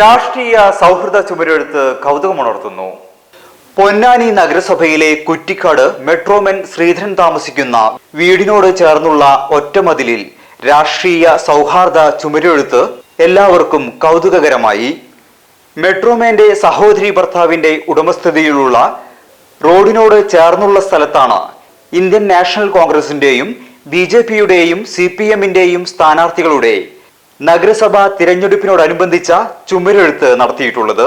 രാഷ്ട്രീയ സൗഹൃദ ചുമരെഴുത്ത് കൗതുകമുണർത്തുന്നു. പൊന്നാനി നഗരസഭയിലെ കുറ്റിക്കാട് മെട്രോമെൻ ശ്രീധരൻ താമസിക്കുന്ന വീടിനോട് ചേർന്നുള്ള ഒറ്റമതിലിൽ രാഷ്ട്രീയ സൗഹാർദ്ദ ചുമരെഴുത്ത് എല്ലാവർക്കും കൗതുകകരമായി. മെട്രോമാന്റെ സഹോദരി ഭർത്താവിന്റെ ഉടമസ്ഥതയിലുള്ള റോഡിനോട് ചേർന്നുള്ള സ്ഥലത്താണ് ഇന്ത്യൻ നാഷണൽ കോൺഗ്രസിന്റെയും ബി ജെ പിയുടെയും സി പി എമ്മിന്റെയും സ്ഥാനാർത്ഥികളുടെ നഗരസഭാ തിരഞ്ഞെടുപ്പിനോടനുബന്ധിച്ച ചുമരെഴുത്ത് നടത്തിയിട്ടുള്ളത്.